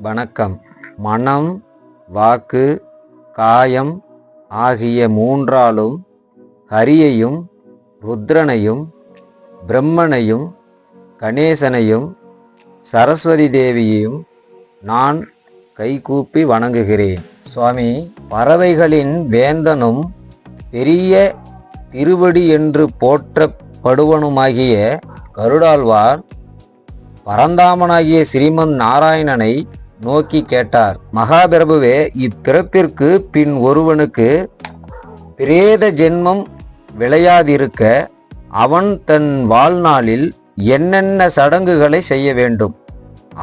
வணக்கம். மனம் வாக்கு காயம் ஆகிய மூன்றாலும் ஹரியையும் ருத்ரனையும் பிரம்மனையும் கணேசனையும் சரஸ்வதி தேவியையும் நான் கைகூப்பி வணங்குகிறேன். சுவாமி பறவைகளின் வேந்தனும் பெரிய திருவடி என்று போற்றப்படுவனுமாகிய கருடாழ்வார் பரந்தாமனாகிய ஸ்ரீமன் நாராயணனை நோக்கி கேட்டார். மகாபிரபுவே இப்பிறப்பிற்கு பின் ஒருவனுக்கு பிரேத ஜென்மம் விளையாதிருக்க அவன் தன் வாழ்நாளில் என்னென்ன சடங்குகளை செய்ய வேண்டும்?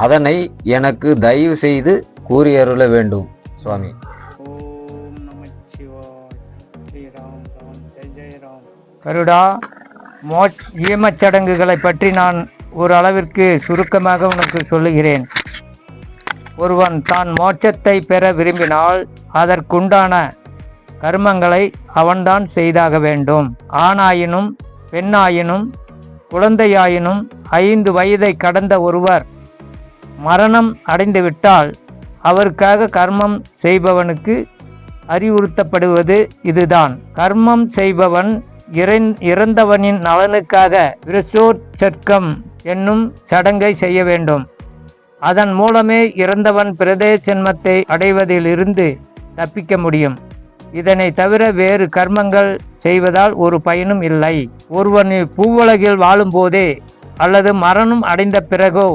அதனை எனக்கு தயவு செய்து கூறியருள வேண்டும். சுவாமி. கருடா மோட் ஈமச் சடங்குகளை பற்றி நான் ஒரு அளவிற்கு சுருக்கமாக உனக்கு சொல்லுகிறேன். ஒருவன் தான் மோட்சத்தை பெற விரும்பினால் அதற்குண்டான கர்மங்களை அவன்தான் செய்தாக வேண்டும். ஆணாயினும் பெண்ணாயினும் குழந்தையாயினும் ஐந்து வயதை கடந்த ஒருவர் மரணம் அடைந்துவிட்டால் அவருக்காக கர்மம் செய்பவனுக்கு அறிவுறுத்தப்படுவது இதுதான். கர்மம் செய்பவன் இறந்தவனின் நலனுக்காக விரசோற்சர்க்கம் என்னும் சடங்கை செய்ய வேண்டும். அதன் மூலமே இறந்தவன் பிரதய ஜென்மத்தை அடைவதிலிருந்து தப்பிக்க முடியும். இதனை தவிர வேறு கர்மங்கள் செய்வதால் ஒரு பயனும் இல்லை. ஒருவன் பூவுலகில் வாழும்போதே அல்லது மரணம் அடைந்த பிறகோ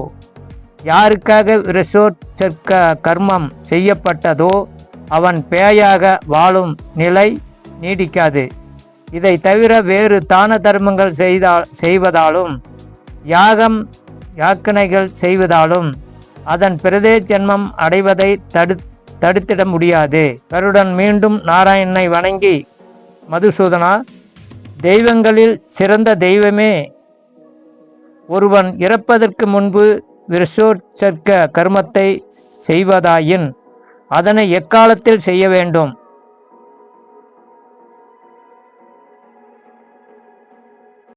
யாருக்காக விரசோற்சர்க்க கர்மம் செய்யப்பட்டதோ அவன் பேயாக வாழும் நிலை நீடிக்காது. இதை தவிர வேறு தான தர்மங்கள் செய்தால் செய்வதாலும் யாகம் யாக்கனைகள் செய்வதாலும் அதன் பிரதே ஜென்மம் அடைவதை தடு தடுத்திட முடியாது. கருடன் மீண்டும் நாராயணனை வணங்கி மதுசூதனா தெய்வங்களில் சிறந்த தெய்வமே. ஒருவன் இறப்பதற்கு முன்பு விரசோற்சர்க்க கர்மத்தை செய்வதாயின் அதனை எக்காலத்தில் செய்ய வேண்டும்?